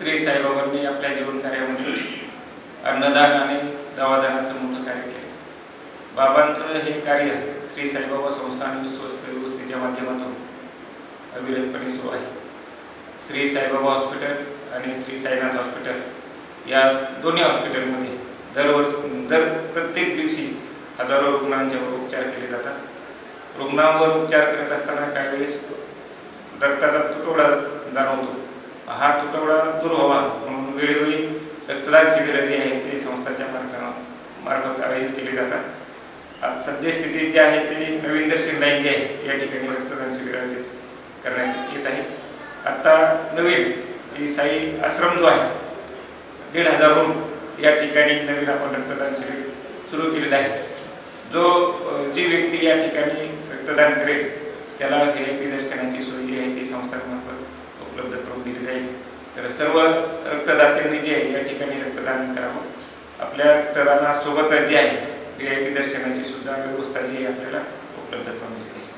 श्री साईबाबांनी आपल्या जीवनकार्यामध्ये अन्नदान आणि दवादानाचं मोठं कार्य केलं. बाबांचं हे कार्य श्री साईबाबा आणि विश्वस्त व्यवस्थेच्या माध्यमातून अविरतपणे सुरू आहे. श्री साईबाबा हॉस्पिटल आणि श्री साईनाथ हॉस्पिटल या दोन्ही हॉस्पिटलमध्ये दरवर्ष दर प्रत्येक दिवशी हजारो रुग्णांच्यावर उपचार केले जातात. रुग्णांवर उपचार करत असताना काही वेळेस रक्ताचा तुटवडा जाणवतो. हा तुटवडा दूर व्हावा म्हणून वेळोवेळी रक्तदान शिबिरं जी आहेत ते संस्थाच्या मार्गा मार्फत आयोजित केली जातात. आज सद्यस्थितीत जी आहे ते नवीन सिंग लाईन जी आहे या ठिकाणी रक्तदान शिबिर आयोजित करण्यात येत आहे. आत्ता नवीन ही साई आश्रम जो आहे दीड हजार रूम या ठिकाणी नवीन आपण रक्तदान शिबिर सुरू केलेलं आहे. जो जी व्यक्ती या ठिकाणी रक्तदान करेल त्याला व्ही आय पी दर्शनाची सोय जी आहे ती संस्थांमार्फत उपलब्ध करून दिली जाईल. तर सर्व रक्तदात्यांनी जे आहे या ठिकाणी रक्तदान करावं. आपल्या रक्तदानासोबत जे आहे पी दर्शनाची सुद्धा व्यवस्था जी आहे आपल्याला उपलब्ध करून दिली जाईल.